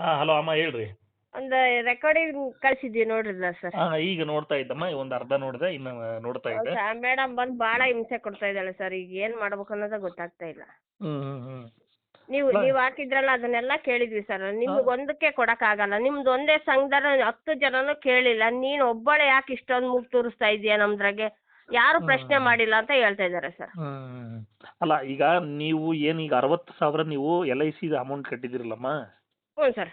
ಹಾಂ ಹಲೋ ಅಮ್ಮ ಹೇಳ್ರಿ. ಒಂದು ರೆಕಾರ್ಡಿಂಗ್ ಕಳ್ಸಿದ್ವಿ ನೋಡ್ರಲ್ಲ ಸರ್ ಹಾಂ ಈಗ ನೋಡ್ತಾ ಇದ್ದಮ್ಮ ಒಂದು ಅರ್ಧ ನೋಡಿದೆ ಇನ್ನು ನೋಡ್ತಾ ಇದ್ದೆ. ಮೇಡಮ್ ಬಂದು ಭಾಳ ಹಿಂಸೆ ಕೊಡ್ತಾ ಇದ್ದಾಳೆ ಸರ್ ಈಗ ಏನು ಮಾಡ್ಬೇಕು ಅನ್ನೋದೇ ಗೊತ್ತಾಗ್ತಾ ಇಲ್ಲ. ಹ್ಞೂ ಹ್ಞೂ ಹ್ಞೂ ನೀವು ನೀವು ಹಾಕಿದ್ರಲ್ಲ ಅದನ್ನೆಲ್ಲ ಕೇಳಿದ್ವಿ ಸರ್ ನಿಮ್ಗೆ ಒಂದಕ್ಕೆ ಕೊಡಕ್ಕಾಗಲ್ಲ ನಿಮ್ದು ಒಂದೇ ಸಂಘದ ಹತ್ತು ಜನನು ಕೇಳಿಲ್ಲ. ನೀನು ಒಬ್ಬಳೆ ಯಾಕೆ ಇಷ್ಟೊಂದು ಮೂಗು ತೋರಿಸ್ತಾ ಇದೀಯ ನಮ್ದ್ರಾಗೆ? ಯಾರು ಪ್ರಶ್ನೆ. ಮಾಡಿಲ್ಲ ಅಂತ ಹೇಳ್ತಾ ಇದ್ದಾರೆ ಸರ್ ಹ್ಮ್. ಅಲ್ಲ ಈಗ ನೀವು ಏನು ಈಗ ಅರವತ್ತು ಸಾವಿರ ನೀವು ಎಲ್ ಐ ಸಿ ಅಮೌಂಟ್ ಕಟ್ಟಿದಿರಲ್ಲಮ್ಮ ಹ್ಞೂ ಸರ್.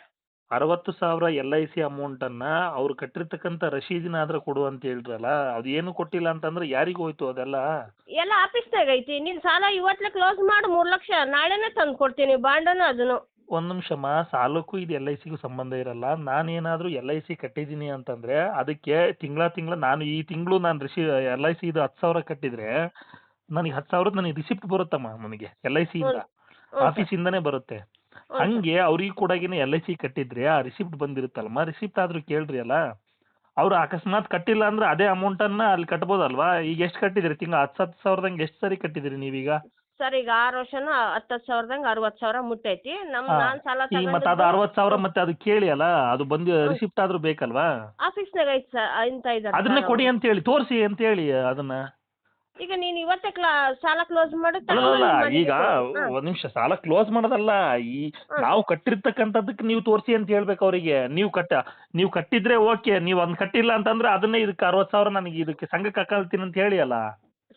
ಅರವತ್ತು ಸಾವಿರ ಎಲ್ ಐ ಸಿ ಅಮೌಂಟನ್ನ ಅವ್ರು ರಶೀದಿನ ರಶೀದಿನಾದ್ರೂ ಕೊಡು ಅಂತ ಹೇಳ್ರಲ್ಲ ಅದು ಏನು ಕೊಟ್ಟಿಲ್ಲ ಅಂತಂದ್ರೆ ಯಾರಿಗೂ ಹೋಯ್ತು ಅದೆಲ್ಲ? ಎಲ್ಲ ಆಫೀಸ್ನಾಗ ಐತಿ ನೀನ್ ಸಾಲ ಇವತ್ತೇ ಕ್ಲೋಸ್ ಮಾಡು ಮೂರ್ ಲಕ್ಷ ನಾಳೆನೇ ತಂದು ಕೊಡ್ತೀನಿ ಬಾಂಡನು ಅದನ್ನು ಒಂದು ನಿಮಿಷಮ್ಮ ಸಾಲಕ್ಕೂ ಇದು ಎಲ್ ಐ ಸಿಗೂ ಸಂಬಂಧ ಇರಲ್ಲ ನಾನೇನಾದರೂ ಎಲ್ ಐ ಸಿ ಕಟ್ಟಿದ್ದೀನಿ ಅಂತಂದ್ರೆ ಅದಕ್ಕೆ ತಿಂಗಳ ತಿಂಗಳ ನಾನು ಈ ತಿಂಗಳು ನಾನು ರಿಸಿ ಎಲ್ ಐ ಸಿ ಇದು ಹತ್ತು ಸಾವಿರ ಕಟ್ಟಿದ್ರೆ ನನಗೆ ಹತ್ತು ಸಾವಿರದ ನನಗೆ ರಿಸಿಪ್ಟ್ ಬರುತ್ತಮ್ಮ ನನಗೆ ಎಲ್ ಐ ಸಿ ಇಂದ. ಆಫೀಸಿಂದನೇ ಬರುತ್ತೆ. ಹಂಗೆ ಅವ್ರಿಗೆ ಕೂಡ ಎಲ್ ಐ ಸಿ ಕಟ್ಟಿದ್ರಿ ಆ ರಿಸಿಪ್ಟ್ ಬಂದಿರುತ್ತಲ್ಮ ರಿಸಿಪ್ಟ್ ಆದ್ರೂ ಕೇಳ್ರಿ ಅಲ್ಲ. ಅವ್ರು ಅಕಸ್ಮಾತ್ ಕಟ್ಟಿಲ್ಲ ಅಂದ್ರೆ ಅದೇ ಅಮೌಂಟ್ ಅನ್ನ ಅಲ್ಲಿ ಕಟ್ಬೋದಲ್ವಾ? ಈಗ ಎಷ್ಟು ಕಟ್ಟಿದ್ರಿ? ತಿಂಗಳ ಹತ್ತು ಹತ್ತು ಸಾವಿರದಂಗೆ ಎಷ್ಟು ಸರಿ ಕಟ್ಟಿದ್ರಿ ನೀವೀಗ? ಸರ್ ಈಗ ಆರು ವರ್ಷನೂ ಹತ್ತು ಹತ್ತು ಸಾವಿರದಂಗೆ ಅರವತ್ತು ಸಾವಿರ ಮುಟ್ಟೈತಿ. ನಮ್ಮ ಹಾ. ನಾನು ಸಾಲ ಈಗ ಮತ್ತೆ ಅದು ಅರವತ್ತು ಸಾವಿರ ಮತ್ತೆ ಅದು ಕೇಳಿ ಅಲ್ಲ ಅದು ಬಂದು ರಿಸಿಪ್ಟ್ ಆದ್ರೂ ಬೇಕಲ್ವಾ? ಆಫೀಸ್ನಾಗ ಐತಿ ಸರ್ ಅಂತ ಅದನ್ನೇ ಕೊಡಿ ಅಂತ ಹೇಳಿ ತೋರಿಸಿ ಅಂತ ಹೇಳಿ ಅದನ್ನ. ಈಗ ನೀನು ಇವತ್ತೇ ಕ್ಲಾ ಸಾಲ ಕ್ಲೋಸ್ ಮಾಡಿ ಈಗ ಒಂದ್ ನಿಮಿಷ ಸಾಲ ಕ್ಲೋಸ್ ಮಾಡೋದಲ್ಲ ಈ ನಾವು ಕಟ್ಟಿರ್ತಕ್ಕಂಥದ್ದಕ್ಕೆ ನೀವು ತೋರಿಸಿ ಅಂತ ಹೇಳ್ಬೇಕು ಅವರಿಗೆ. ನೀವು ಕಟ್ಟ ನೀವು ಕಟ್ಟಿದ್ರೆ ಓಕೆ ನೀವು ಒಂದ್ ಕಟ್ಟಿಲ್ಲ ಅಂತಂದ್ರೆ ಅದನ್ನೇ ಇದಕ್ಕೆ ಅರವತ್ತು ಸಾವಿರ ನನಗೆ ಇದಕ್ಕೆ ಸಂಘಕ್ಕೆ ಕಲ್ತೀನಿ ಅಂತ ಹೇಳಿ ಅಲ್ಲ?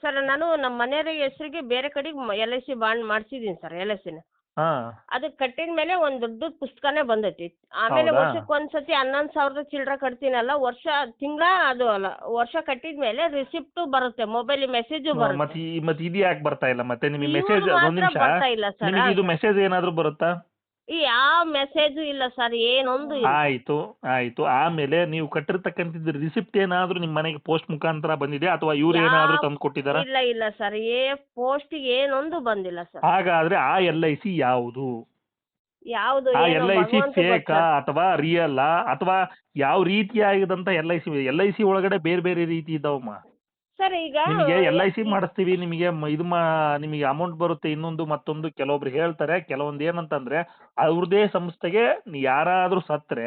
ಸರ್ ನಾನು ನಮ್ಮ ಮನೆಯವ್ರ ಹೆಸರಿಗೆ ಬೇರೆ ಕಡೆಗೆ ಎಲ್ ಐ ಸಿ ಬಾಂಡ್ ಮಾಡಿಸಿದ್ದೀನಿ ಸರ್ ಎಲ್ ಐ ಸಿನ ಅದು ಕಟ್ಟಿದ ಮೇಲೆ ಒಂದು ದೊಡ್ಡ ಪುಸ್ತಕನೇ ಬಂದೈತಿ. ಆಮೇಲೆ ಹೌದಾ? ವರ್ಷಕ್ಕೆ ಒಂದ್ಸತಿ ಹನ್ನೊಂದು ಸಾವಿರದ ಚಿಲ್ಲರೆ ಕಟ್ತೀನಲ್ಲ ವರ್ಷ ತಿಂಗಳ ಅದು ಅಲ್ಲ ವರ್ಷ ಕಟ್ಟಿದ ಮೇಲೆ ರಿಸಿಪ್ಟ್ ಬರುತ್ತೆ ಮೊಬೈಲ್ ಮೆಸೇಜು ಮತ್ತೆ ಬರುತ್ತೆ. ಈ ಮತ್ತೆ ಇದು ಯಾಕೆ ಬರ್ತಾ ಇಲ್ಲ? ಮತ್ತೆ ನಿಮಗೆ ಇವ್ರು ಮೆಸೇಜ್ ಒಂದು ನಿಮಿಷ. ಬರ್ತಾ ಇಲ್ಲ ಸರ್ ನಿಮಗೆ ಇದು ಮೆಸೇಜ್ ಏನಾದರೂ ಬರುತ್ತಾ? ಈ ಯಾವ ಮೆಸೇಜು ಇಲ್ಲ ಸರ್ ಏನೊಂದು ಇಲ್ಲ. ಆಯ್ತು ಆಯ್ತು. ಆಮೇಲೆ ನೀವು ಕಟ್ಟಿರ್ತಕ್ಕಂಥದ್ದು ರಿಸಿಪ್ಟ್ ಏನಾದ್ರೂ ನಿಮ್ಮ ಮನೆಗೆ ಪೋಸ್ಟ್ ಮುಖಾಂತರ ಬಂದಿದೆ ಅಥವಾ ಇವ್ರು ಏನಾದ್ರೂ ತಂದು ಕೊಟ್ಟಿದಾರ ಇಲ್ಲ ಇಲ್ಲ ಸರ್ ಏ ಪೋಸ್ಟ್ ಏನೊಂದು ಬಂದಿಲ್ಲ ಸರ್ ಹಾಗಾದ್ರೆ ಆ ಎಲ್ ಐ ಸಿ ಯಾವುದು? ಯಾವುದು ಆ ಏನೋ ಎಲ್ ಐ ಸಿ ಭಗವಂತ ಫೇಕಾ ಗೊತ್ತು. ಅಥವಾ ರಿಯಲ್ ಅಥವಾ ಯಾವ ರೀತಿಯಾಗಿದಂತ L I C L I C ಒಳಗಡೆ ಬೇರೆ ಬೇರೆ ರೀತಿ ಇದಾವಮ್ಮ ಸರ್ ಈಗ ನಿಮಗೆ ಎಲ್ ಐ ಸಿ ಮಾಡಿಸ್ತೀವಿ ನಿಮಗೆ ಮ- ಇದು ಮಾ ನಿಮಗೆ ಅಮೌಂಟ್ ಬರುತ್ತೆ ಇನ್ನೊಂದು ಮತ್ತೊಂದು ಕೆಲವೊಬ್ರು ಹೇಳ್ತಾರೆ ಕೆಲವೊಂದು ಏನಂತಂದ್ರೆ ಅವ್ರದೇ ಸಂಸ್ಥೆಗೆ ಯಾರಾದ್ರೂ ಸತ್ರೆ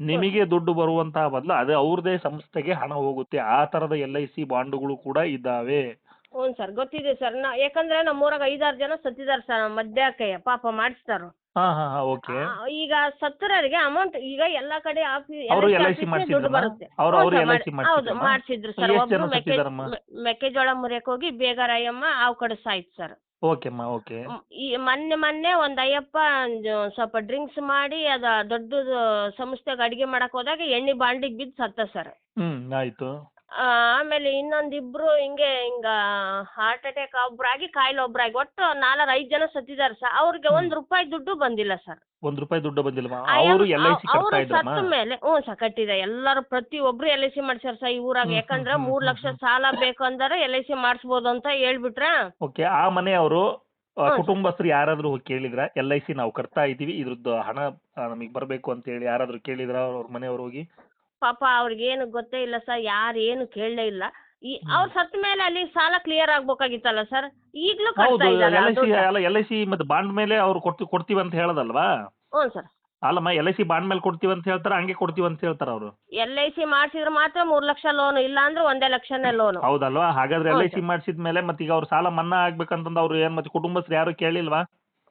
ನಿಮಗೆ ದುಡ್ಡು ಬರುವಂತಹ ಬದಲು ಅದು ಅವ್ರದೇ ಸಂಸ್ಥೆಗೆ ಹಣ ಹೋಗುತ್ತೆ ಆ ತರದ ಎಲ್ ಐ ಸಿ ಬಾಂಡುಗಳು ಕೂಡ ಇದ್ದಾವೆ. ಹ್ಞೂ ಸರ್ ಗೊತ್ತಿದೆ ಸರ್. ನಾ ಯಾಕಂದ್ರೆ ನಮ್ಮೂರಾಗ ಐದಾರು ಜನ ಸತ್ತಿದ್ದಾರೆ ಸರ್ ಮಧ್ಯಾಹ್ನಕ್ಕೆ ಪಾಪ ಮಾಡಿಸ್ತಾರು. ಹಾ ಹಾ ಹಾ ಓಕೆ. ಆ, ಈಗ ಸತ್ತರರಿಗೆ ಅಮೌಂಟ್ ಈಗ ಎಲ್ಲಾ ಕಡೆ ಆಫೀಸ್ ಅವ್ರು LIC ಮಾಡ್ಸಿದ್ರಮ್ಮ? ಬರುತ್ತೆ. ಅವ್ರು- ಹ್ಞೂ ಅವ್ರು ಸರ್, LIC ಮಾಡಿ- ಹೌದು ಮಾಡ್ಸಿದ್ರಮ್ಮ? ಮಾಡಿಸಿದ್ರು ಸರ್ ಎಷ್ಟ್ ಒಬ್ರು ಜನ ಮೆಕ್ಕೆ ಸತ್ತಿದಾರಮ್ಮ? ಮೆ- ಮೆಕ್ಕೆಜೋಳ ಮುರಿಯಕ್ಕೆ ಹೋಗಿ ಬೇಗರಾಯಮ್ಮ ಆವ್ ಕಡೆ ಸಾಯ್ತು ಸರ್ ಓಕೆಮ್ಮ ಓಕೆ. ಮ್, ಈ ಮೊನ್ನೆ ಮೊನ್ನೆ ಒಂದ್ ಅಯ್ಯಪ್ಪ ಸ್ವಲ್ಪ ಡ್ರಿಂಕ್ಸ್ ಮಾಡಿ ಅದ ದೊಡ್ಡದು ಸಂಸ್ಥೆಗೆ ಅಡಿಗೆ ಮಾಡಕ್ ಹೋದಾಗ ಎಣ್ಣೆ ಬಾಂಡಿಗೆ ಬಿದ್ದು ಸತ್ತ ಸರ್ ಹ್ಮ್ ಆಯ್ತು. ಆಮೇಲೆ ಇನ್ನೊಂದಿಬ್ರು ಹಿಂಗೆ ಹಿಂಗ ಹಾರ್ಟ್ ಅಟ್ಯಾಕ್ ಒಬ್ರಾಗಿ ಕಾಯಿಲೆ ಒಬ್ರಾಗಿ ಒಟ್ಟು ನಾಲ್ಕು ಐದು ಜನ ಸತ್ತಿದ್ದಾರೆ ಸರ್ ಅವ್ರಿಗೆ ಒಂದ್ ರೂಪಾಯಿ ದುಡ್ಡು ಬಂದಿಲ್ಲ ಸರ್ ಒಂದ್ ರೂಪಾಯಿ ದುಡ್ಡು ಬಂದಿಲ್ಲ ಅವರು ಎಲ್ ಐ ಸಿ ಅವರು ಕಟ್ತಾ ಇದ್ರಮ್ಮ ಸತ್ತ ಮೇಲೆ ಹ್ಞೂ ಸರ್ ಕಟ್ಟಿದೆ. ಎಲ್ಲರೂ ಪ್ರತಿ ಒಬ್ರು ಎಲ್ ಐ ಸಿ ಮಾಡ್ಸ್ಯಾರ ಸರ್ ಈ ಊರಾಗ. ಯಾಕಂದ್ರೆ ಮೂರ್ ಲಕ್ಷ ಸಾಲ ಬೇಕು ಅಂದ್ರೆ ಎಲ್ ಐ ಸಿ ಮಾಡಿಸ್ಬೋದು ಅಂತ ಹೇಳ್ಬಿಟ್ರ? ಓಕೆ ಆ ಮನೆಯವರು ಆ, ಕುಟುಂಬಸ್ಥರು ಯಾರಾದ್ರೂ ಹೋಗಿ ಕೇಳಿದ್ರ? ಎಲ್ ಐ ಸಿ ನಾವು ಕಟ್ತಾ ಇದೀವಿ ಇದ್ರದ್ದು ಹಣ ನಮಗೆ ಬರಬೇಕು ಅಂತ ಹೇಳಿ ಯಾರಾದ್ರೂ ಕೇಳಿದ್ರ ಅವ್ರ ಮನೆಯವ್ರು ಹೋಗಿ? ಪಾಪ ಅವ್ರಿಗೆ ಏನು ಗೊತ್ತೇ ಇಲ್ಲ ಸರ್ ಯಾರು ಏನು ಕೇಳಲೇ ಇಲ್ಲ. ಈ. ಅವ್ರು ಸತ್ತ ಮೇಲೆ ಅಲ್ಲಿ ಸಾಲ ಕ್ಲಿಯರ್ ಆಗ್ಬೇಕಾಗಿತ್ತಲ್ಲ ಸರ್? ಈಗಲೂ ಹೌದು ಕಟ್ತಾ ಇದ್ದಾರೆ ಎಲ್ ಐ ಸಿ ಅಲ್ಲ ಎಲ್ ಐ ಸಿ ಮತ್ತೆ ಬಾಂಡ್ ಮೇಲೆ ಅವ್ರು ಕೊಡ್ತಿ ಕೊಡ್ತೀವಿ ಅಂತ ಹೇಳದಲ್ವಾ? ಹ್ಞೂ ಸರ್. ಅಲ್ಲಮ್ಮ ಎಲ್ ಐ ಸಿ ಬಾಂಡ್ ಮೇಲೆ ಕೊಡ್ತೀವಿ ಅಂತ ಹೇಳ್ತಾರ ಹಂಗೆ ಕೊಡ್ತೀವಿ ಅಂತ ಹೇಳ್ತಾರ ಅವರು? ಎಲ್ ಐ ಸಿ ಮಾಡಿಸಿದ್ರೆ ಮಾತ್ರ ಮೂರು ಲಕ್ಷ ಲೋನ್ ಇಲ್ಲ ಅಂದ್ರೆ ಒಂದೇ ಲಕ್ಷನೇ ಲೋನ್ ಹೌದಲ್ವಾ? ಹಾಗಾದ್ರೆ ಎಲ್ ಐ. ಸಿ ಮಾಡಿಸಿದ ಮೇಲೆ ಮತ್ತೆ ಈಗ ಅವ್ರ ಸಾಲ ಮನ್ನಾ ಆಗ್ಬೇಕಂತಂದು ಅವ್ರು ಏನ್ ಮತ್ತೆ ಕುಟುಂಬಸ್ಥರು ಯಾರು ಕೇಳಿಲ್ವಾ?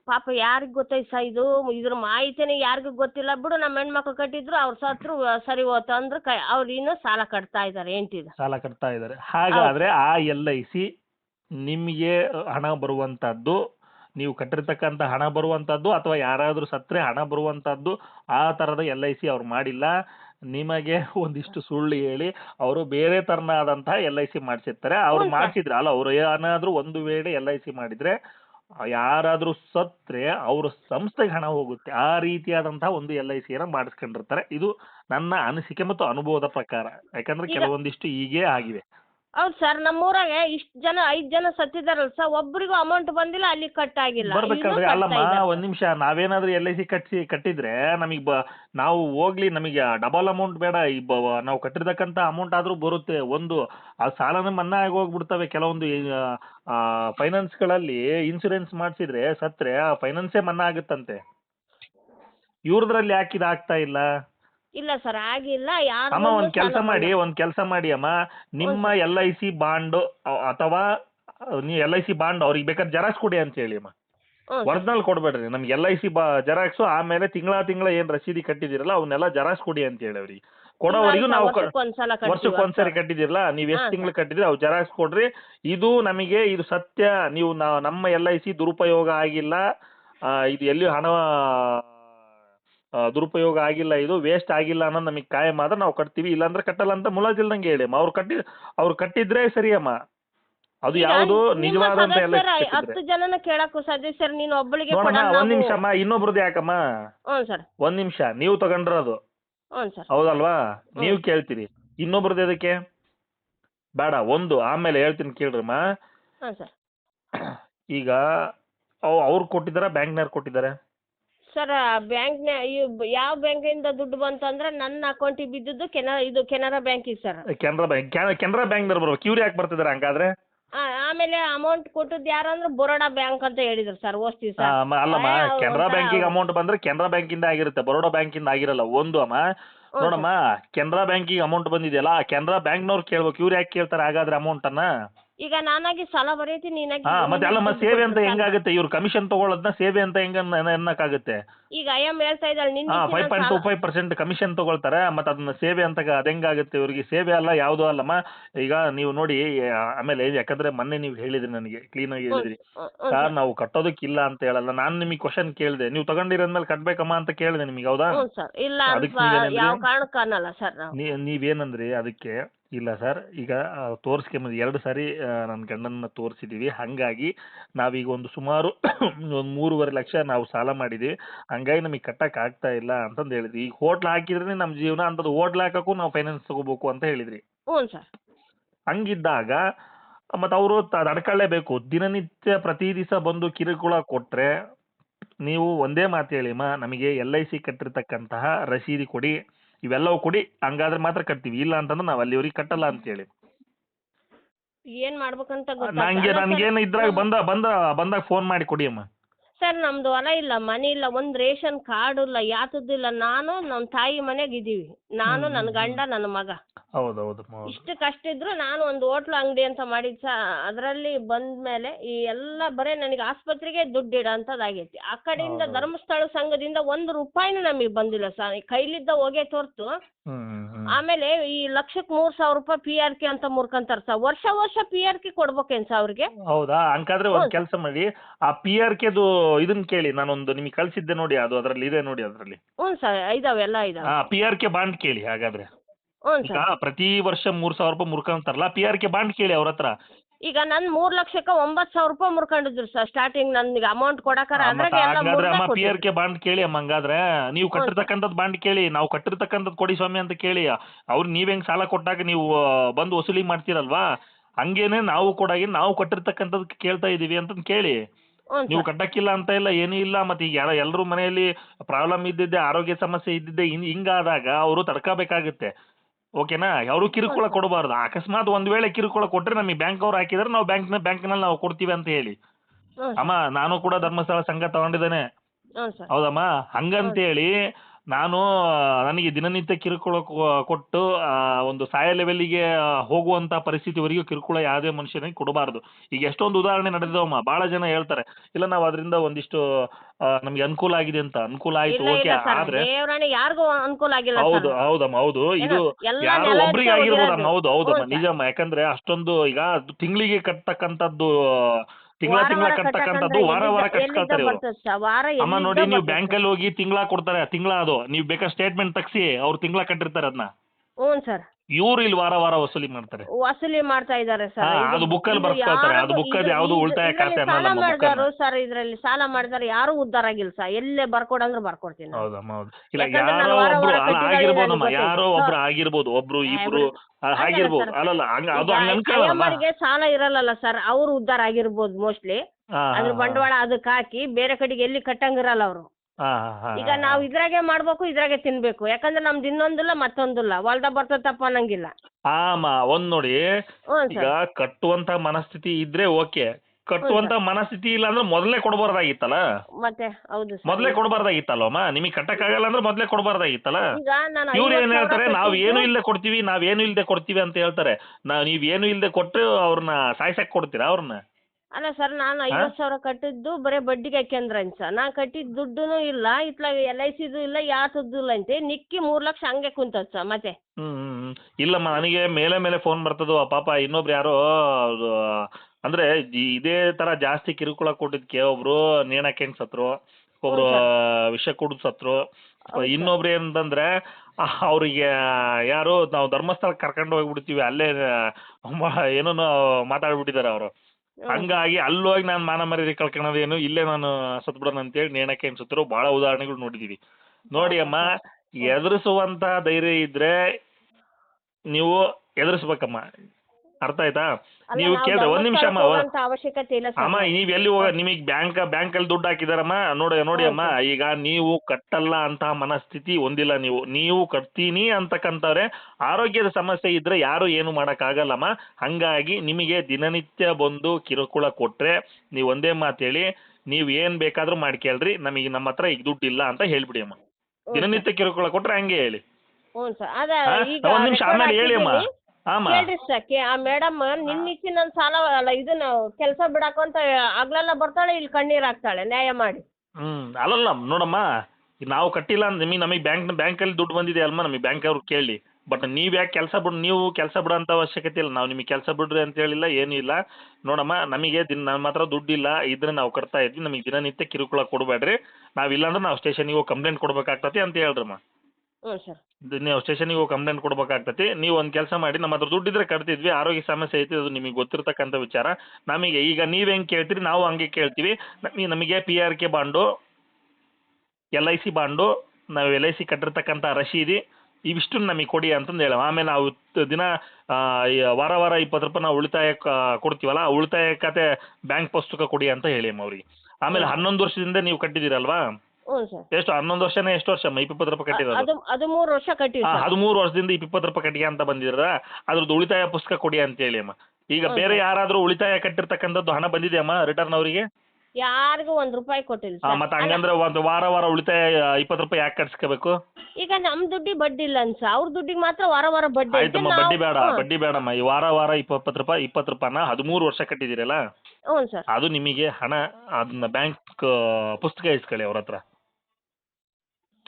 ಪಾಪ ಯಾರಿಗ್ ಗೊತ್ತೈತೆ ಇದು? ಇದ್ರ ಮಾಹಿತಿನೇ ಯಾರಿಗೂ ಗೊತ್ತಿಲ್ಲ. ಬಿಡು ನಮ್ಮ ಹೆಣ್ಮಕ್ಳು ಕಟ್ಟಿದ್ರು ಅವ್ರ ಸತ್ರು ಸರಿ ಹೋತ ಅಂದ್ರೆ ಕೈ ಅವ್ರು ಇನ್ನೂ ಸಾಲ ಕಟ್ತಾ ಇದ್ದಾರೆ ಎಂಟಿದ ಸಾಲ ಕಟ್ತಾ ಇದ್ದಾರೆ ಹಾಗಾದ್ರೆ ಆ ಎಲ್ ಐ ಸಿ ನಿಮಗೆ ಹಣ ಬರುವಂತದ್ದು ನೀವು ಕಟ್ಟಿರ್ತಕ್ಕಂತ ಹಣ ಬರುವಂತದ್ದು ಅಥವಾ ಯಾರಾದ್ರೂ ಸತ್ರೆ ಹಣ ಬರುವಂತದ್ದು ಆ ತರದ ಎಲ್ ಐ ಸಿ ಅವ್ರು ಮಾಡಿಲ್ಲ. ನಿಮಗೆ ಒಂದಿಷ್ಟು ಸುಳ್ಳು ಹೇಳಿ ಅವರು ಬೇರೆ ತರನಾದಂತಹ ಎಲ್ ಐ ಸಿ ಮಾಡಿಸಿರ್ತಾರೆ. ಅವ್ರು. ಮಾಡಿಸಿದ್ರೆ ಅಲ್ಲ ಅವ್ರು ಏನಾದ್ರೂ ಒಂದು ವೇಳೆ ಎಲ್ ಐ ಸಿ ಮಾಡಿದ್ರೆ ಯಾರಾದ್ರೂ ಸತ್ರೆ ಅವ್ರ ಸಂಸ್ಥೆಗೆ ಹಣ ಹೋಗುತ್ತೆ ಆ ರೀತಿಯಾದಂತಹ ಒಂದು ಎಲ್ ಐ ಸಿಯನ್ನು ಮಾಡಿಸ್ಕೊಂಡಿರ್ತಾರೆ. ಇದು ನನ್ನ ಅನಿಸಿಕೆ ಮತ್ತು ಅನುಭವದ ಪ್ರಕಾರ. ಯಾಕಂದ್ರೆ ಕೆಲವೊಂದಿಷ್ಟು ಹೀಗೆ ಆಗಿವೆ ಹೌದು ಸರ್ ನಮ್ಮೂರಾಗ ಇಷ್ಟ್ ಜನ ಐದ್ ಜನ ಸತ್ತಿದಾರಲ್ಲ ಸರ್ ಒಬ್ರಿಗೂ ಅಮೌಂಟ್ ಬಂದಿಲ್ಲ ಅಲ್ಲಿ ಕಟ್ ಆಗಿಲ್ಲ. ಬರ್ಬೇಕಲ್ರಿ ಇನ್ನೂ ಅಲ್ಲಮ್ಮ ಕಟ್ತಾ ಇದ್ದಾರೆ. ಒಂದ್ ನಿಮಿಷ ನಾವೇನಾದ್ರೂ ಎಲ್ ಐ ಸಿ ಕಟ್ಸಿ ಕಟ್ಟಿದ್ರೆ ನಮಗೆ ಬ ನಾವು ಹೋಗ್ಲಿ ನಮಗೆ ಡಬಲ್ ಅಮೌಂಟ್ ಬೇಡ. ಈ ಬ ನಾವು ಕಟ್ಟಿರ್ತಕ್ಕಂಥ ಅಮೌಂಟ್ ಆದ್ರೂ ಬರುತ್ತೆ. ಒಂದು ಆ ಸಾಲನ ಮನ್ನಾ ಆಗಿ ಹೋಗ್ಬಿಡ್ತವೆ ಕೆಲವೊಂದು ಫೈನಾನ್ಸ್ಗಳಲ್ಲಿ ಇನ್ಸೂರೆನ್ಸ್ ಮಾಡಿಸಿದ್ರೆ ಸತ್ರೆ ಆ ಫೈನಾನ್ಸೇ ಮನ್ನಾ ಆಗುತ್ತಂತೆ. ಇವ್ರದ್ರಲ್ಲಿ ಯಾಕೆ ಇದಾಗ್ತಾ ಆಗ್ತಾ ಇಲ್ಲ? ಇಲ್ಲ ಸರ್ ಆಗಿಲ್ಲ. ಯಾರು ಅಮ್ಮ ಒಂದ್ ಕೆಲಸ ಮಾಡಿ ಒಂದ್ ಕೆಲಸ ಮಾಡಿ ಅಮ್ಮ. ನಿಮ್ಮ ಎಲ್ ಐ ಸಿ ಬಾಂಡ್ ಅಥವಾ ನೀವು ಎಲ್ ಐ ಸಿ ಬಾಂಡ್ ಅವ್ರಿಗೆ ಬೇಕಾದ್ರೆ ಜೆರಾಕ್ಸ್ ಕೊಡಿ ಅಂತ ಹೇಳಿ ಅಮ್ಮ. ಒರಿಜಿನಲ್ ಕೊಡ್ಬೇಡ್ರಿ. ನಮ್ಗೆ ಎಲ್ ಐ ಸಿ ಬಾ ಜೆರಾಕ್ಸು ಆಮೇಲೆ ತಿಂಗಳ ತಿಂಗಳ ಏನ್ ರಸೀದಿ ಕಟ್ಟಿದಿರಲ್ಲ ಅವನ್ನೆಲ್ಲ ಜೆರಾಕ್ಸ್ ಕೊಡಿ ಅಂತ ಹೇಳಿ ಅವ್ರಿಗೆ. ಕೊಡೋವರೆಗೂ ನಾವು ವರ್ಷಕ್ಕೆ ಒಂದ್ಸರಿ ಕಟ್ಟಿದಿರಲ್ಲ ನೀವು ಎಷ್ಟು ತಿಂಗಳು ಕಟ್ಟಿದ್ರಿ ಅವು ಜೆರಾಕ್ಸ್ ಕೊಡ್ರಿ. ಇದು ನಮಗೆ ಇದು ಸತ್ಯ. ನೀವು ನಮ್ಮ ಎಲ್ ಐ ಸಿ ದುರುಪಯೋಗ ಆಗಿಲ್ಲ. ಇದು ಎಲ್ಲಿ ಹಣ ದುರುಪಯೋಗ ಆಗಿಲ್ಲ ಇದು ವೇಸ್ಟ್ ಆಗಿಲ್ಲ ಅನ್ನೋದು ನಮಗೆ ಕಾಯಂ ಆದ್ರೆ ನಾವು ಕಟ್ತೀವಿ. ಇಲ್ಲಾಂದ್ರೆ ಕಟ್ಟಲ್ಲ ಅಂತ ಮುಲಾಜಿಲ್ದಂಗೆ ಹೇಳಿ. ಅಮ್ಮ ಅವ್ರು ಕಟ್ಟಿ ಅವ್ರು ಕಟ್ಟಿದ್ರೆ ಸರಿಯಮ್ಮ. ಅದು ಯಾವುದು ನಿಜವಾದ ಕಟ್ಟಿದ್ರೆ. ಹತ್ತು ಜನನ ಕೇಳಕ್ಕೂ ಸರ್ ನೀನು ಒಬ್ಬಳಿಗೆ ಒಂದ್ ನಿಮಿಷ ಅಮ್ಮ ಇನ್ನೊಬ್ರದ್ದು ಯಾಕಮ್ಮ? ಒಂದ್ ನಿಮಿಷ ನೀವು ತಗೊಂಡ್ರದು ಹೌದಲ್ವಾ? ನೀವು ಕೇಳ್ತೀರಿ. ಇನ್ನೊಬ್ರದ್ದು ಎದಕ್ಕೆ? ಬೇಡ ಒಂದು ಆಮೇಲೆ ಹೇಳ್ತೀನಿ ಕೇಳ್ರಮ್ಮ. ಈಗ ಅವ್ ಅವ್ರು ಕೊಟ್ಟಿದ್ದಾರ ಬ್ಯಾಂಕ್ನವ್ರು ಕೊಟ್ಟಿದ್ದಾರೆ? ಸರ್ ಬ್ಯಾಂಕ್ನ ಯಾವ ಬ್ಯಾಂಕಿಂದ ದುಡ್ಡು ಬಂತು ಅಂದ್ರೆ ನನ್ನ ಅಕೌಂಟಿಗೆ ಬಿದ್ದಿದ್ದು ಕೆನ ಇದು ಕೆನರಾ ಬ್ಯಾಂಕಿಗೆ ಸರ್. ಕೆನರಾ ಬ್ಯಾಂಕ್ ಕೆನರಾ ಬ್ಯಾಂಕ್ನವ್ರು ಬರ್ಬೇಕು ಇವ್ರು ಯಾಕೆ ಬರ್ತಿದಾರೆ ಹಂಗಾದ್ರೆ? ಆಮೇಲೆ ಅಮೌಂಟ್ ಕೊಟ್ಟದ್ದು ಯಾರು ಅಂದ್ರೆ ಬರೋಡಾ ಬ್ಯಾಂಕ್ ಅಂತ ಹೇಳಿದ್ರು ಸರ್ ಓಸ್ತಿ ಸರ್. ಅಲ್ಲಮ್ಮ ಕೆನರಾ ಬ್ಯಾಂಕಿಗೆ ಅಮೌಂಟ್ ಬಂದ್ರೆ ಕೆನರಾ ಬ್ಯಾಂಕಿಂದ ಆಗಿರುತ್ತೆ ಬರೋಡಾ ಬ್ಯಾಂಕಿಂದ ಆಗಿರಲ್ಲ ಒಂದು ಅಮ್ಮ. ನೋಡಮ್ಮ ಕೆನರಾ ಬ್ಯಾಂಕಿಗೆ ಅಮೌಂಟ್ ಬಂದಿದೆಯಲ್ಲ ಆ ಕೆನರಾ ಬ್ಯಾಂಕ್ನವ್ರು ಕೇಳ್ಬೇಕು ಇವ್ರು ಯಾಕೆ ಕೇಳ್ತಾರೆ ಹಾಗಾದ್ರೆ ಅಮೌಂಟನ್ನ? ಅನ್ನ ಈಗ ನಾನಾಗಿ ಸಾಲ ಬರೀತೀನಿ ನೀನಾಗಿ ಹಾ ಮತ್ತೆ ಅಲ್ಲಮ್ಮ ಸೇವೆ ಅಂತ ಹೆಂಗಾಗುತ್ತೆ? ಇವ್ರು ಕಮಿಷನ್ ತಗೊಳ್ಳೋದನ್ನ ಸೇವೆ ಅಂತ ಹೆಂಗ ಎನ್ನಕ್ಕಾಗುತ್ತೆ ಈಗ ಐ ಎಂ ಹೇಳ್ತಾ ಇದ್ದಾಳೆ ನಿನ್ನ ಹಾ five point two five percent commission ತಗೊಳ್ತಾರೆ ಮತ್ತೆ ಅದನ್ನ ಸೇವೆ ಅಂತ ಅದು ಹೆಂಗಾಗುತ್ತೆ? ಇವ್ರಿಗೆ ಸೇವೆ ಅಲ್ಲ ಯಾವುದು ಅಲ್ಲಮ್ಮ. ಈಗ ನೀವು ನೋಡಿ ಆಮೇಲೆ ಯಾಕಂದ್ರೆ ಮೊನ್ನೆ ನೀವು ಹೇಳಿದ್ರಿ ನನಗೆ ಕ್ಲೀನ್ ಆಗಿ ಹೇಳಿದ್ರಿ. ಸರ್ ನಾವು ಕಟ್ಟೋದಕ್ಕಿಲ್ಲ ಅಂತ ಹೇಳಲ್ಲ. ನಾನು ನಿಮಗೆ ಕ್ವಶನ್ ಕೇಳಿದೆ. ನೀವು ತಗೊಂಡಿರೋದ್ಮೇಲೆ ಕಟ್ಬೇಕಮ್ಮ ಅಂತ ಕೇಳಿದೆ ನಿಮಗೆ ಹೌದಾ? ಇಲ್ಲ ಅದಕ್ಕೆ ಯಾವ ಕಾರಣಕ್ಕೂ ಅನ್ನಲ್ಲ ಸರ್ ನೀವೇನಂದ್ರಿ ಅದಕ್ಕೆ? ಇಲ್ಲ ಸರ್. ಈಗ ತೋರಿಸ್ಕೊಂಬಂದು ಎರಡು ಸಾರಿ ನನ್ನ ಗಂಡನ ತೋರಿಸಿದ್ದೀವಿ ಹಾಗಾಗಿ ನಾವೀಗ ಒಂದು ಸುಮಾರು ಒಂದು ಮೂರುವರೆ ಲಕ್ಷ ನಾವು ಸಾಲ ಮಾಡಿದ್ದೀವಿ ಹಂಗಾಗಿ ನಮಗೆ ಕಟ್ಟಕ್ಕೆ ಆಗ್ತಾ ಇಲ್ಲ ಅಂತಂದು ಹೇಳಿದ್ವಿ. ಈಗ ಹೋಟ್ಲ್ ಹಾಕಿದ್ರೆ ನಮ್ಮ ಜೀವನ ಅಂತದ್ದು ಹೋಟ್ಲ್ ಹಾಕಕ್ಕೂ ನಾವು ಫೈನಾನ್ಸ್ ತಗೋಬೇಕು ಅಂತ ಹೇಳಿದ್ರಿ. ಹ್ಞೂ ಸರ್. ಹಂಗಿದ್ದಾಗ ಮತ್ತು ಅವರು ತಡ್ಕೊಳ್ಳೇಬೇಕು ದಿನನಿತ್ಯ ಪ್ರತಿ ದಿವಸ ಬಂದು ಕಿರುಕುಳ ಕೊಟ್ಟರೆ ನೀವು ಒಂದೇ ಮಾತು ಹೇಳಿಮ್ಮ ನಮಗೆ ಎಲ್ ಐ ಸಿ ಕಟ್ಟಿರ್ತಕ್ಕಂತಹ ರಸೀದಿ ಕೊಡಿ. ಇವೆಲ್ಲವೂ ಕೊಡಿ ಹಂಗಾದ್ರೆ ಮಾತ್ರ ಕಟ್ತೀವಿ. ಇಲ್ಲ ಅಂತಂದ್ರೆ ನಾವು ಅಲ್ಲಿವರೆಗೆ ಕಟ್ಟಲ್ಲ ಅಂತೇಳಿ. ಏನ್ ಮಾಡ್ಬೇಕಂತ ನಂಗೆ ನನ್ಗೇನು ಇದ್ರಾಗ ಬಂದ ಬಂದ ಬಂದಾಗ ಫೋನ್ ಮಾಡಿ ಕೊಡಿ ಅಮ್ಮ. ಸರ್ ನಮ್ದು ಹೊಲ ಇಲ್ಲ ಮನೆ ಇಲ್ಲ ಒಂದ್ ರೇಷನ್ ಕಾರ್ಡ್ ಇಲ್ಲ ಯಾತದ್ದು ಇಲ್ಲ. ನಾನು ನಮ್ ತಾಯಿ ಮನೆಗೆ ಇದೀವಿ ನಾನು ನನ್ನ ಗಂಡ ನನ್ನ ಮಗ. ಹೌದು. ಇಷ್ಟು ಕಷ್ಟ ಇದ್ರು ನಾನು ಒಂದು ಹೋಟ್ಲು ಅಂಗಡಿ ಅಂತ ಮಾಡಿದ್ ಸ ಅದರಲ್ಲಿ ಬಂದ್ಮೇಲೆ ಈ ಎಲ್ಲ ಬರೇ ನನಗೆ ಆಸ್ಪತ್ರೆಗೆ ದುಡ್ಡು ಇಡೋಂಥದ್ದಾಗೈತಿ. ಆ ಕಡೆಯಿಂದ ಧರ್ಮಸ್ಥಳ ಸಂಘದಿಂದ ಒಂದು ರೂಪಾಯಿನೂ ನಮಗೆ ಬಂದಿಲ್ಲ ಸರ್. ಕೈಲಿದ್ದ ಹೋಗೇ ಹ್ಮ್ ಆಮೇಲೆ ಈ ಲಕ್ಷಕ್ಕೆ ಮೂರ್ ಸಾವಿರ ರೂಪಾಯಿ ಪಿ ಆರ್ ಕೆ ಅಂತ ಮುರ್ಕಂತಾರ ಸರ್ ವರ್ಷ ವರ್ಷ ಪಿ ಆರ್ ಕೆ ಕೊಡ್ಬೇಕೇನ್ ಸರ್ ಅವ್ರಿಗೆ? ಹೌದಾ? ಹಂಗಾದ್ರೆ ಒಂದ್. ಕೆಲಸ ಮಾಡಿ ಆ ಪಿ ಆರ್ ಕೆದು ಇದನ್ನ ಕೇಳಿ ನಾನೊಂದು ನಿಮಗೆ ಕಳ್ಸಿದ್ದೆ ನೋಡಿ ಅದು ಅದರಲ್ಲಿ ಇದೆ ನೋಡಿ ಅದರಲ್ಲಿ. ಹ್ಞೂ ಸರ್ ಇದಾವೆ ಎಲ್ಲ ಇದಾವೆ. ಪಿ ಆರ್ ಕೆ ಬಾಂಡ್ ಕೇಳಿ ಹಾಗಾದ್ರೆ. ಹ್ಞೂ ಈಗ ಸರ್ ಪ್ರತಿ ವರ್ಷ ಮೂರ್ ಸಾವಿರ ರೂಪಾಯಿ ಮುರ್ಕೊಂತಾರಲ್ಲ ಪಿ ಆರ್ ಕೆ ಬಾಂಡ್ ಕೇಳಿ ಅವ್ರ ಹತ್ರ. ಈಗ ನನ್ ಮೂರ್ ಲಕ್ಷಕ್ಕ ಒಂಬತ್ತು ಸಾವಿರ ರೂಪಾಯಿ ಮುರ್ಕೊಂಡಿದ್ರು ಸರ್ ಸ್ಟಾರ್ಟಿಂಗ್ ನನ್ಗೆ ಅಮೌಂಟ್ ಕೊಡಕಾರ ಆ, ಅದ್ರಾಗೆ ಎಲ್ಲ ಹಂಗಾದ್ರೆ ಅಮ್ಮ ಮುರ್ದಾಕ್ ಪಿ ಆರ್ ಕೆ ಬಾಂಡ್ ಕೇಳಿ ಅಮ್ಮ ಹಂಗಾದ್ರೆ. ನೀವು ಕಟ್ಟಿರ್ತಕ್ಕಂಥದ್ದು ಬಾಂಡ್ ಕೇಳಿ ನಾವು ಕಟ್ಟಿರ್ತಕ್ಕಂಥದ್ದು ಕೊಡಿ ಸ್ವಾಮಿ ಅಂತ ಕೇಳಿ. ಅವ್ರು ನೀವ್ ಹೆಂಗ್ ಸಾಲ ಕೊಟ್ಟಾಗ ನೀವು ಆ, ಬಂದು ವಸೂಲಿ ಮಾಡ್ತೀರಲ್ವಾ? ಹಂಗೇನೆ ನಾವು ಕೊಡಾಗಿ ನಾವು ಕಟ್ಟಿರ್ತಕ್ಕಂಥದ್ದು ಕೇಳ್ತಾ ಇದೀವಿ ಅಂತ ಕೇಳಿ. ಹ್ಞೂ ನೀವು ಸರ್. ಕಟ್ಟಕ್ಕಿಲ್ಲ ಅಂತ ಇಲ್ಲ ಏನೂ ಇಲ್ಲ ಮತ್ತೆ ಈಗ ಯಾರ ಎಲ್ಲರೂ ಮನೆಯಲ್ಲಿ ಪ್ರಾಬ್ಲಮ್ ಇದ್ದಿದ್ದೆ ಆರೋಗ್ಯ ಸಮಸ್ಯೆ ಇದ್ದಿದ್ದೆ ಹಿಂಗ್ ಹಿಂಗಾದಾಗ ಅವರು ತಡ್ಕೋಬೇಕಾಗುತ್ತೆ. ಓಕೆನಾ? ಅವರು ಕಿರುಕುಳ ಕೊಡಬಾರ್ದು. ಅಕಸ್ಮಾತ್ ಒಂದ್ ವೇಳೆ ಕಿರುಕುಳ ಕೊಟ್ರೆ ನಮಗೆ ಬ್ಯಾಂಕ್ ಅವ್ರು ಹಾಕಿದ್ರೆ ನಾವು ಬ್ಯಾಂಕ್ನಲ್ಲಿ ನಾವು ಕೊಡ್ತೀವಿ ಅಂತ ಹೇಳಿ. ಅಮ್ಮ ನಾನು ಕೂಡ ಧರ್ಮಸ್ಥಳ ಸಂಘ ತಗೊಂಡಿದ್ದೇನೆ. ಹ್ಞೂ ಸರ್. ಹೌದಮ್ಮ? ಹಂಗಂತೇಳಿ ನಾನು ನನಗೆ ದಿನನಿತ್ಯ ಕಿರುಕುಳ ಕೊಟ್ಟು ಆ, ಒಂದು ಸಾಯ ಲೆವೆಲ್ಲಿಗೆ ಹೋಗುವಂತ ಪರಿಸ್ಥಿತಿವರೆಗೂ ಕಿರುಕುಳ ಯಾವುದೇ ಮನುಷ್ಯನಿಗೆ ಕೊಡಬಾರದು. ಈಗ ಎಷ್ಟೊಂದು ಉದಾಹರಣೆ ನಡೆದವಮ್ಮ ಬಹಳ ಜನ ಹೇಳ್ತಾರೆ ಇಲ್ಲ ನಾವು ಅದರಿಂದ ಒಂದಿಷ್ಟು ನಮ್ಗೆ ಅನುಕೂಲ ಆಗಿದೆ ಅಂತ. ಅನುಕೂಲ ಆಯ್ತು ಓಕೆ ಆದ್ರೆ ಯಾರಿಗೂ ಅನುಕೂಲ ಆಗಿಲ್ಲ ಹೌದು ಹೌದಮ್ಮ ಹೌದು. ಇದು ಯಾರು ಒಬ್ರಿಗೆ ಆಗಿರ್ಬೋದಮ್ಮ ಹೌದು ಹೌದಮ್ಮ ನಿಜಮ್ಮ. ಯಾಕಂದ್ರೆ ಅಷ್ಟೊಂದು ಈಗ ತಿಂಗಳಿಗೆ ಕಟ್ತಕ್ಕಂಥದ್ದು ತಿಂಗಳ ತಿಂಗಳ ಕಟ್ತಕ್ಕಂಥದ್ದು ವಾರ ವಾರ ಕಟ್ಕೊಳ್ತಾರೆ ಎಲ್ಲಿಂದ ಇವರು ಬರ್ತದೆ ಸರ್? ವಾರ ಅಮ್ಮ ನೋಡಿ ನೀವು ಬ್ಯಾಂಕ್ ಅಲ್ಲಿ ಹೋಗಿ ತಿಂಗಳ ಕೊಡ್ತಾರೆ ತಿಂಗಳ ಅದು. ನೀವು ಬೇಕಾದ್ರೆ ಸ್ಟೇಟ್ಮೆಂಟ್ ತೆಗ್ಸಿ ಅವ್ರು ತಿಂಗಳ ಕಟ್ಟಿರ್ತಾರೆ ಅದನ್ನ ಹ್ಞೂ ಸರ್. ಇವ್ರು ಇಲ್ಲಿ ವಾರ ವಾರ ವಸೂಲಿ ಮಾಡ್ತಾರೆ. ವಸೂಲಿ ಮಾಡ್ತಾ ಇದ್ದಾರೆ ಸರ್. ಹಾ, ಅದು book ಅಲ್ಲಿ ಬರ್ಕೊಳ್ತಾರೆ. ಅದು ಬುಕ್ book ಅದು ಯಾವ್ದು ಉಳಿತಾಯ ಖಾತೆ ಅನ್ನಲ್ಲ ಸಾಲ ನಮ್ಮ book ಮಾಡಿದವರು ಸರ್ ಇದ್ರಲ್ಲಿ ಸಾಲ ಮಾಡಿದಾರೆ ಯಾರು ಉದ್ಧಾರ ಆಗಿಲ್ಲ ಸರ್. ಎಲ್ಲೇ ಬರ್ಕೊಡಂದ್ರೆ ಬರ್ಕೊಡ್ತೀನಿ ನಾನು. ಹೌದಮ್ಮ ಹೌದು. ಇಲ್ಲ ಯಾಕಂದ್ರೆ ನಾನು ಯಾರೋ ವಾರ ಒಬ್ರು ವಾರ ಅಲ್ಲ ಕಟ್ಟಿದ್ದಾರೆ ಆಗಿರ್ಬೋದಮ್ಮ ನನಗೆ ಯಾರೋ. ಒಬ್ರು ಆಗಿರ್ಬೋದು ಒಬ್ರು ಇಬ್ರು ಆಗಿರ್ಬೋದು ಸರ್. ಅಲ್ಲಲ್ಲ ಹಂಗ ಅದು ಹಂಗ ಅನ್ಕೊಳ್ಳಲ್ಲ ಸಾಲ ಇರಲ್ಲ ಸರ್. ಅವ್ರು ಉದ್ಧಾರ ಆಗಿರ್ಬೋದು ಮೋಸ್ಟ್ಲಿ. ಅದ್ರ ಬಂಡವಾಳ ಅದಕ್ಕೆ ಹಾಕಿ ಬೇರೆ ಕಡೆಗೆ ಎಲ್ಲಿ ಕಟ್ಟಂಗಿರಲ್ಲ ಅವರು. ಈಗ ನಾವು ಇದ್ರಾಗೆ ಮಾಡ್ಬೇಕು ಇದ್ರಾಗೆ ತಿನ್ಬೇಕು. ಯಾಕಂದ್ರೆ ನಮ್ದು ಇನ್ನೊಂದಿಲ್ಲ ಮತ್ತೊಂದಿಲ್ಲ. ಹೊಲ್ದ ಬರ್ತದಪ್ಪ ಅನ್ನಂಗಿಲ್ಲ. ಆಮ ಒಂದ್ ನೋಡಿ. ಹ್ಞೂ ಈಗ ಸರ್ ಕಟ್ಟುವಂತ ಮನಸ್ಥಿತಿ ಇದ್ರೆ ಓಕೆ. ಕಟ್ಟುವಂತ ಮನಸ್ಥಿತಿ ಇಲ್ಲ ಅಂದ್ರೆ ಮೊದಲೇ ಕೊಡಬಾರ್ದಾಗಿತ್ತಲ್ಲ? ಮತ್ತೆ ಹೌದು ಸರ್. ಮೊದಲೇ ಕೊಡಬಾರ್ದಾಗಿತ್ತಲ್ವಮ್ಮ ನಿಮಗೆ ಕಟ್ಟಕ್ಕಾಗಲ್ಲ ಅಂದ್ರೆ ಮೊದಲೇ ಕೊಡಬಾರ್ದಾಗಿತ್ತಲ್ಲ? ಈಗ ನಾನು ಇವ್ರು ಐವತ್ತು ಏನ್ ಸಾವಿರ ಹೇಳ್ತಾರೆ? ನಾವ್ ಏನು ಕಟ್ಟಿದ್ದು- ಇಲ್ಲದೆ ಕೊಡ್ತೀವಿ ನಾವ್ ಏನು ಇಲ್ಲದೆ ಕೊಡ್ತೀವಿ ಅಂತ ಹೇಳ್ತಾರೆ. ನಾವ್ ನೀವ್ ಏನು ಇಲ್ಲದೆ ಕೊಟ್ಟು ಅವ್ರನ್ನ ಸಾಯ್ಸಕ್ ಕೊಡ್ತೀರಾ ಅವ್ರನ್ನ? ಅಲ್ಲ ಸರ್ ನಾನು ಐವತ್ತು ಸಾವಿರ ಕಟ್ಟಿದ್ದು ಬರೇ ಬಡ್ಡಿಗೆ ಹಾಕ್ಯಂದ್ರಂತ ಸರ್ ನಾನು ಕಟ್ಟಿದ ದುಡ್ಡು ಇಲ್ಲ ಇತ್ಲಾಗ ಎಲ್ ಐ ಸಿದು ಇಲ್ಲ ಯಾತದ್ದು ಇಲ್ಲ ಅಂತೆ ನಿಕ್ಕಿ ಮೂರ್ ಲಕ್ಷ ಹಂಗೆ ಕುಂತದ್ ಸರ್ ಮತ್ತೆ ಹ್ಮ್. ಇಲ್ಲಮ್ಮ ನನಗೆ ಮೇಲೆ ಮೇಲೆ ಫೋನ್ ಬರ್ತದೋ ಪಾಪ ಇನ್ನೊಬ್ರು ಯಾರೋ ಅದು, ಅಂದ್ರೆ ಇ- ಇದೇ ತರ ಜಾಸ್ತಿ ಕಿರುಕುಳ ಕೊಟ್ಟಿದ್ಕೆ ಒಬ್ರು ನೇಣಾಕೆಂಡ್ ಸತ್ರು ಒಬ್ರು ವಿಷ ಕುಡಿದ್ ಸತ್ರು. ಇನ್ನೊಬ್ರು ಏನಂತಂದ್ರೆ ಅವ್ರಿಗೆ ಯಾರು ನಾವು ಧರ್ಮಸ್ಥಳಕ್ಕೆ ಕರ್ಕೊಂಡು ಹೋಗ್ಬಿಡ್ತೀವಿ ಅಲ್ಲೇ ಏನೋ ಮಾತಾಡ್ಬಿಟ್ಟಿದ್ದಾರೆ ಅವರು. ಹಂಗಾಗಿ ಅಲ್ಲಿ ಹೋಗಿ ನಾನು ಮಾನ ಮರ್ಯಾದೆ ಕಳ್ಕೊಳೋದೇನು ಇಲ್ಲೇ ನಾನು ಸತ್ಬಿಡೋಣ ಅಂತೇಳಿ ನೇಣಕ್ಕೆ ಅನ್ಸುತ್ತಿರೋ ಬಹಳ ಉದಾಹರಣೆಗಳು ನೋಡಿದೀವಿ. ನೋಡಿ ಅಮ್ಮ ಎದುರಿಸುವಂತ ಧೈರ್ಯ ಇದ್ರೆ ನೀವು ಎದುರಿಸ್ಬೇಕಮ್ಮ. ಅರ್ಥ ಆಯ್ತಾ? ನೀವು ಕೇಳಿದ್ರೆ ಒಂದ್ ನಿಮಿಷ ಅಮ್ಮ ಅವಶ್ಯಕತೆ ಇಲ್ಲ ಸರ್. ಅಮ್ಮ ನೀವ್ ಎಲ್ಲಿ ಹೋಗ ನಿಮಗೆ ಬ್ಯಾಂಕ್ ಬ್ಯಾಂಕ್ ಅಲ್ಲಿ ದುಡ್ಡು ಹಾಕಿದಾರಮ್ಮ? ನೋಡಿ ನೋಡಿ ಅಮ್ಮ ಈಗ ನೀವು ಕಟ್ಟಲ್ಲ ಅಂತ ಮನಸ್ಥಿತಿ ಹೊಂದಿಲ್ಲ ನೀವು. ನೀವು ಕಟ್ತೀನಿ ಅಂತಕ್ಕಂಥವ್ರೆ ಆರೋಗ್ಯದ ಸಮಸ್ಯೆ ಇದ್ರೆ ಯಾರು ಏನು ಆಗಲ್ಲಮ್ಮ ಹಂಗಾಗಿ ನಿಮಗೆ ದಿನನಿತ್ಯ ಬಂದು ಕಿರುಕುಳ ಕೊಟ್ರೆ ನೀವು ಒಂದೇ ಮಾತು ಹೇಳಿ ನೀವು ಏನ್ ಬೇಕಾದ್ರೂ ಮಾಡ್ಕೇಳ್ರಿ ನಮಗೆ ನಮ್ಮ ಹತ್ರ ಈಗ ದುಡ್ಡು ಇಲ್ಲ ಅಂತ ಹೇಳ್ಬಿಡಿ ಅಮ್ಮ. ದಿನನಿತ್ಯ ಕಿರುಕುಳ ಕೊಟ್ರೆ ಹಂಗೆ ಹೇಳಿ. ಹ್ಞೂ ಸರ್. ಅದ ಹಾ? ಈಗ ಒಂದ್ ನಿಮಿಷ record ಆಮೇಲೆ ಹೇಳಿ ಅಮ್ಮ. ಹಾಕಿದ್ದೀನಿ. ಆಮ? ಕೇಳ್ರಿ ಸರ್ ಕೇ ಆ ಮೇಡಮ್ ನಿನ್ನಿಚ್ಚಿ ನನ್ನ ಸಾಲ ಅಲ್ಲ ಇದನ್ನ ಕೆಲಸ ಬಿಡಾಕಂತ ಆಗ್ಲೆಲ್ಲ ಬರ್ತಾಳೆ ಇಲ್ಲಿ ಕಣ್ಣೀರ್ ಹಾಕ್ತಾಳೆ ನ್ಯಾಯ ಮಾಡಿ. ಹ್ಮ್ ಅಲ್ಲಲ್ಲ ನೋಡಮ್ಮ ಈಗ ನಾವು ಕಟ್ಟಿಲ್ಲ ಅಂದ್ರೆ ನಿಮಗೆ ನಮಗೆ ಬ್ಯಾಂಕ್ ಬ್ಯಾಂಕಲ್ಲಿ ದುಡ್ಡು ಬಂದಿದೆ ಅಲ್ಮ ನಮಗೆ ಬ್ಯಾಂಕ್ ಅವ್ರು ಕೇಳಿ. ಬಟ್ ನೀವು ಯಾಕೆ ಕೆಲಸ ಬಿಡ್ ನೀವು ಕೆಲಸ ಬಿಡೋಂಥ ಅವಶ್ಯಕತೆ ಇಲ್ಲ. ನಾವು ನಿಮಗೆ ಕೆಲಸ ಬಿಡ್ರಿ ಅಂತ ಹೇಳಿಲ್ಲ ಏನೂ ಇಲ್ಲ. ನೋಡಮ್ಮ ನಮಗೆ ದಿನ ನಮ್ಮ ಹತ್ರ ದುಡ್ಡಿಲ್ಲ ಇದ್ರೆ ನಾವು ಕಟ್ತಾ ಇದ್ವಿ ನಮಗೆ ದಿನನಿತ್ಯ ಕಿರುಕುಳ ಕೊಡಬೇಡ್ರಿ. ನಾವಿಲ್ಲ ಅಂದ್ರೆ ನಾವು ಸ್ಟೇಷನ್ಗೆ ಹೋಗಿ ಕಂಪ್ಲೇಂಟ್ ಕೊಡ್ಬೇಕಾಗ್ತತಿ ಅಂತ ಹೇಳ್ರಮ್ಮ. ನೀವು ಸ್ಟೇಷನಿಗೆ ಹೋಗಿ ಕಂಪ್ಲೇಂಟ್ ಕೊಡ್ಬೇಕಾಗ್ತತಿ. ನೀವು ಒಂದು ಕೆಲಸ ಮಾಡಿ, ನಮ್ಮ ಹತ್ರ ದುಡ್ಡಿದ್ರೆ ಕಟ್ತಿದ್ವಿ, ಆರೋಗ್ಯ ಸಮಸ್ಯೆ ಐತಿ, ಅದು ನಿಮಗೆ ಗೊತ್ತಿರ್ತಕ್ಕಂಥ ವಿಚಾರ. ನಮಗೆ ಈಗ ನೀವು ಹೆಂಗೆ ಕೇಳ್ತೀರಿ, ನಾವು ಹಂಗೆ ಕೇಳ್ತೀವಿ. ನಮಗೆ P R K bond L I C bond, ನಾವು ಎಲ್ ಐ ಸಿ ಕಟ್ಟಿರ್ತಕ್ಕಂಥ ರಶೀದಿ ಇವಿಷ್ಟು ನಮಗೆ ಕೊಡಿ ಅಂತಂದು ಹೇಳ ಆಮೇಲೆ ನಾವು ದಿನ ವಾರ ವಾರ ಇಪ್ಪತ್ತು ರೂಪಾಯಿ ನಾವು ಉಳಿತಾಯ ಕೊಡ್ತೀವಲ್ಲ ಉಳಿತಾಯ ಖಾತೆ ಬ್ಯಾಂಕ್ ಪುಸ್ತಕ ಕೊಡಿ ಅಂತ ಹೇಳಿ ಅವ್ರಿಗೆ. ಆಮೇಲೆ ಹನ್ನೊಂದು ವರ್ಷದಿಂದ ನೀವು ಕಟ್ಟಿದ್ದೀರಲ್ವಾ? ಹ್ಞೂ ಸರ್. ಎಷ್ಟು ಹನ್ನೊಂದು ವರ್ಷನೇ ಎಷ್ಟು ವರ್ಷ ಇಪ್ಪತ್ತು ರೂಪಾಯಿ ಕಟ್ಟಿರೋದು? ಅದು ಅದು ಮೂರು ವರ್ಷ ಕಟ್ಟಿವಿ ಸರ್. ಹದಿಮೂರು ವರ್ಷದಿಂದ ಇಪ್ಪತ್ತು ರೂಪಾಯಿ ಕಟ್ಟಿಗೆ ಅಂತ ಬಂದಿದ್ರ ಅದ್ರದ್ದು ಉಳಿತಾಯ ಪುಸ್ತಕ ಕೊಡಿ ಅಂತ ಹೇಳಿ ಅಮ್ಮ. ಈಗ ಹೌದು. ಬೇರೆ ಯಾರಾದ್ರೂ ಉಳಿತಾಯ ಕಟ್ಟಿರ್ತಕ್ಕಂಥದ್ದು ಹಣ ಬಂದಿದೆ ಅಮ್ಮ ರಿಟರ್ನ್ ಅವರಿಗೆ? ಯಾರಿಗೂ ಒಂದ್ ರೂಪಾಯಿ ಕೊಟ್ಟಿಲ್ಲ ಸರ್. ಮತ್ತೆ ಹಂಗಂದ್ರೆ ಒಂದು ವಾರ ವಾರ ಉಳಿತಾಯ ಇಪ್ಪತ್ತು ರೂಪಾಯಿ ಯಾಕೆ ಕಟ್ಸ್ಕೋಬೇಕು? ಈಗ ನಮ್ ದುಡ್ಡಿ ಬಡ್ಡಿ ಇಲ್ಲ ಅನ್ಸ. ಅವ್ರ ದುಡ್ಡಿಗೆ ಮಾತ್ರ ವಾರ ವಾರ ಬಡ್ಡಿ ಐತೆ. ಆಯ್ತಮ್ಮ ಬಡ್ಡಿ ಬೇಡ. ಬಡ್ಡಿ ಬೇಡಮ್ಮ ಈ ವಾರ ವಾರ ಇಪ್ಪತ್ತು ರೂಪಾಯಿ ಇಪ್ಪತ್ತು ರೂಪಾಯಿನ ಹದಿಮೂರು ವರ್ಷ ಕಟ್ಟಿದಿರಲ್ಲ ಹ್ಞೂ ಸರ್. ಅದು ನಿಮಗೆ ಹಣ ಅದನ್ನ ಬ್ಯಾಂಕ್ ಪುಸ್ತಕ ಇಸ್ಕೊಳ್ಳಿ ಅವ್ರ ಹತ್ರ.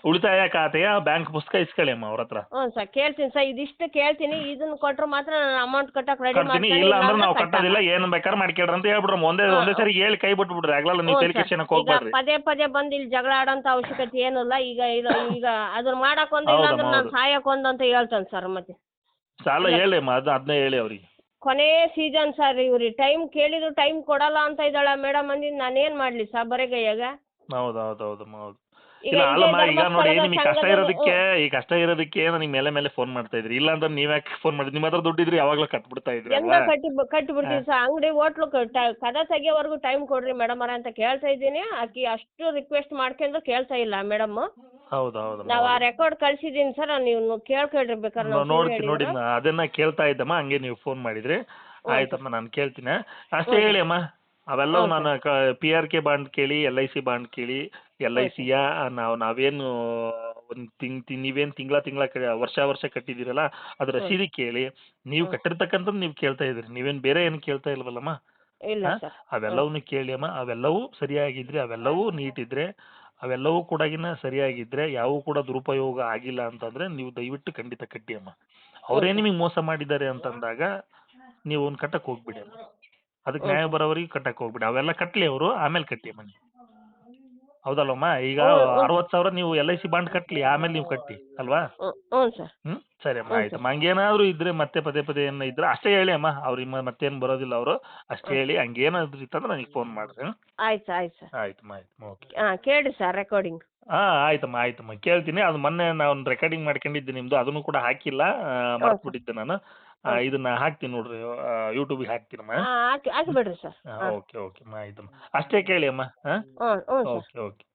ಉಳಿತಾಯ ಖಾತೆಯ ಬ್ಯಾಂಕ್ ಪುಸ್ತಕ ಇಸ್ಕೊಳ್ಳಿ ಅಮ್ಮ ಅವ್ರ ಹತ್ರ ಹ್ಞೂ ಸರ್ ಕೇಳ್ತೀನಿ ಸರ್ ಇದಿಷ್ಟು ಕೇಳ್ತೀನಿ ಇದನ್ನ ಕೊಟ್ರೆ ಮಾತ್ರ ನಾನು ಅಮೌಂಟ್ ಕಟ್ಟಕ್ಕೆ ರೆಡಿ ಮಾಡ್ತೀನಿ ಇಲ್ಲ ಅಂದ್ರೆ ನಾವು. ಕಟ್ಟೋದಿಲ್ಲ ಏನು ಬೇಕಾದ್ರೆ ಮಾಡ್ಕೇಳ್ರಿ ಅಂತ ಹೇಳ್ಬಿಡ್ರಮ್ಮ ಒಂದೇ ಒಂದೇ ಸರಿ ಹೇಳಿ ಕೈ ಬಿಟ್ಬಿಡ್ರಿ ಆಗ್ಲಲ್ಲ ನೀವು ಟೆಲಿಕೇಶನ್ ತಲೆ ಸರ್. ಈಗ ಹೋಗ್ಬೇಡ್ರಿ ಪದೇ ಪದೇ ಬಂದು ಇಲ್ಲಿ ಜಗಳ ಆಡೋಂತ ಅವಶ್ಯಕತೆ ಏನಿಲ್ಲ ಈಗ ಇದು ಈಗ ಅದನ್ನ ಮಾಡಕ್ ಒಂದು ಹೌದಮ್ಮ, ಇಲ್ಲಾಂದ್ರೆ ನಾನು ಹೌದು. ಅಂತ ಹೇಳ್ತಾನೆ ಸರ್ ಮತ್ತೆ ಸಾಲ ಹೇಳಿ ಅಮ್ಮ ಅದು ಅದನ್ನೇ ಹೇಳಿ ಅವ್ರಿಗೆ ಕೊನೆ ಸೀಸನ್ ಸರ್ ಇವ್ರಿ ಟೈಮ್ ಕೇಳಿದ್ರು ಟೈಮ್ ಕೊಡಲ್ಲ ಅಂತ ಇದ್ದಾಳೆ ಮೇಡಮ್ ಅಂದಿದ್ದು ನಾನೇನ್ ಮಾಡ್ಲಿ ಸರ್ ಬರೆಗೈಯಾಗ ಹೌದು ಹೌದು ಹೌದಮ್ಮ ಹೌದು ಇಲ್ಲ ಅಲ್ಲಮ್ಮ ಈಗ ನೋಡಿ ನಿಮಗೆ ಕಷ್ಟ ಇರೋದಕ್ಕೆ ಈ ಕಷ್ಟ ಇರೋದಕ್ಕೆ ನನಗೆ ಮೇಲೆ ಮೇಲೆ ಫೋನ್ ಮಾಡ್ತಾ ಇದ್ರಿ? ಇಲ್ಲ ಅಂದ್ರೆ ನೀವ್ ಯಾಕೆ ಫೋನ್ ಮಾಡಿದ್ರಿ ನಿಮ್ಮ ಹತ್ರ ದುಡ್ಡಿದ್ರೆ ಯಾವಾಗ್ಲೂ ಕಟ್ಬಿಡ್ತಾ ಇದ್ರಿ ಕಟ್ಟಿ ಕಟ್ಟಿ ಬಿಡ್ತೀವಿ ಸರ್. ಅಂಗಡಿ ಹೋಟ್ಲು ಕದ ತೆಗಿಯೋವರೆಗೂ ಟೈಮ್ ಕೊಡ್ರಿ ಮೇಡಮ್ ಅರ ಅಂತ ಕೇಳ್ತಾ ಇದ್ದೀನಿ. ಆಕಿ ಅಷ್ಟು ರಿಕ್ವೆಸ್ಟ್ ಮಾಡ್ಕೊಂಡು ಕೇಳ್ತಾ ಇಲ್ಲ ಮೇಡಮ್ ಹೌದು ಹೌದು ನಾವ್ ಆ ರೆಕಾರ್ಡ್ ಕಳ್ಸಿದೀನಿ ಸರ್. ನೀವು ಕೇಳ್ಕೊಳ್ರಿ ಬೇಕಾದ್ರೆ ನೋಡ್ತೀನಿ ನೋಡಿ ಅದನ್ನ ಕೇಳ್ತಾ ಇದ್ದಮ್ಮ ಹಂಗೆ ನೀವು ಫೋನ್ ಮಾಡಿದ್ರಿ. ಆಯ್ತಮ್ಮ ನಾನು ಕೇಳ್ತೀನಿ. ಅಷ್ಟೇ ಹೇಳಿ ಅಮ್ಮ. ಅವೆಲ್ಲವೂ ಹ್ಞೂ ನಾನು ಪಿ ಆರ್ ಕೆ ಬಾಂಡ್ ಕೇಳಿ ಎಲ್ ಐ ಸಿ ಬಾಂಡ್ ಕೇಳಿ ಎಲ್ ಐ ನಾವ್ ಸಿಯ ನಾವು ನಾವೇನು ಒಂದು ತಿಂಗ್ ನೀವೇನು ತಿಂಗಳ ತಿಂಗಳ ವರ್ಷ ವರ್ಷ ಕಟ್ಟಿದಿರಲ್ಲ ಅದ್ರ ರಸೀದಿ ಕೇಳಿ ನೀವು. ಕಟ್ಟಿರ್ತಕ್ಕಂಥದ್ದು ನೀವು ಕೇಳ್ತಾ ಇದ್ರಿ ನೀವೇನು ಬೇರೆ ಏನು ಕೇಳ್ತಾ ಇಲ್ವಲ್ಲಮ್ಮ? ಅವೆಲ್ಲವನ್ನೂ ಕೇಳಿ ಅಮ್ಮ ಅವೆಲ್ಲವೂ ಸರಿಯಾಗಿದ್ರೆ ಅವೆಲ್ಲವೂ ನೀಟ್ ಇದ್ರೆ ಅವೆಲ್ಲವೂ ಕೂಡ ಸರಿಯಾಗಿದ್ರೆ ಯಾವ ಕೂಡ ದುರುಪಯೋಗ ಆಗಿಲ್ಲ ಅಂತಂದ್ರೆ ನೀವು ದಯವಿಟ್ಟು ಖಂಡಿತ ಕಟ್ಟಿ ಅಮ್ಮ. ಅವರೇ ಓಕೆ. ನಿಮಗೆ ಮೋಸ ಮಾಡಿದ್ದಾರೆ ಅಂತಂದಾಗ ನೀವು ಒಂದು ಕಟ್ಟಕ್ಕೆ ಹೋಗ್ಬಿಡಿ ಅಮ್ಮ. ಅದಕ್ಕೆ ನ್ಯಾಯ ಬರೋವರಿಗೆ ಕಟ್ಟಕ್ಕೆ ಹೋಗ್ಬಿಡಿ. ಅವೆಲ್ಲ ಕಟ್ಲಿ ಅವರು ಆಮೇಲೆ ಕಟ್ಟಿ ಮನೆ. ಹೌದಲ್ವಮ್ಮ ಈಗ ಅರವತ್ ಸಾವಿರ ನೀವು ಎಲ್ ಐ ಸಿ ಬಾಂಡ್ ಕಟ್ಲಿ ಆಮೇಲೆ ನೀವು ಕಟ್ಟಿ ಅಲ್ವಾ? ಹ್ಞೂ ಹ್ಞೂ ಸರ್. ಅಮ್ಮ ಆಯ್ತಮ್ಮ ಹಂಗೇನಾದ್ರು ಇದ್ರೆ ಮತ್ತೆ ಪದೇ ಪದೇ ಏನ ಇದ್ರೆ ಅಷ್ಟೇ ಹೇಳಿ ಅಮ್ಮ ಅವ್ರಿಗೆ ಮತ್ತೇನ್ ಬರೋದಿಲ್ಲ ಅವರು ಅಷ್ಟೇ ಹೇಳಿ ಹಂಗೇನಾದ್ರು ಇತ್ತಂದ್ರೆ ನನಗೆ ಫೋನ್ ಮಾಡ್ರಿ ಹ್ಮ್? ಆಯ್ತು ಆಯ್ತು ಸರ್. ಆಯ್ತಮ್ಮ ಆಯ್ತಮ್ಮ ಓಕೆ. ಹಾಂ ಕೇಳಿ ಸರ್ ರೆಕಾರ್ಡಿಂಗ್ ಹಾ ಆಯ್ತಮ್ಮ ಆಯ್ತಮ್ಮ. ಕೇಳ್ತೀನಿ. ಅದು ಮೊನ್ನೆ ನಾನು ರೆಕಾರ್ಡಿಂಗ್ ಮಾಡ್ಕೊಂಡಿದ್ದೆ ನಿಮ್ದು ಅದನ್ನು ಕೂಡ ಹಾಕಿಲ್ಲ ಮರ್ತ್ಬಿಟ್ಟಿದ್ದೆ ನಾನು. ಆ, ಇದನ್ನ ಹಾಕ್ತೀನಿ ನೋಡ್ರಿ ಯೂಟ್ಯೂಬಿಗೆ ಹಾಕ್ತೀನಮ್ಮ ಅಮ್ಮ. ಹಾಕಿ ಹಾಕಿ ಬಿಡ್ರಿ ಸರ್. ಓಕೆ ಓಕೆ ಅಮ್ಮ ಆಯ್ತಮ್ಮ. ಅಷ್ಟೇ ಕೇಳಿ ಅಮ್ಮ ಹಾಂ? ಹ್ಞೂ ಹ್ಞೂ ಸರ್. Okay okay.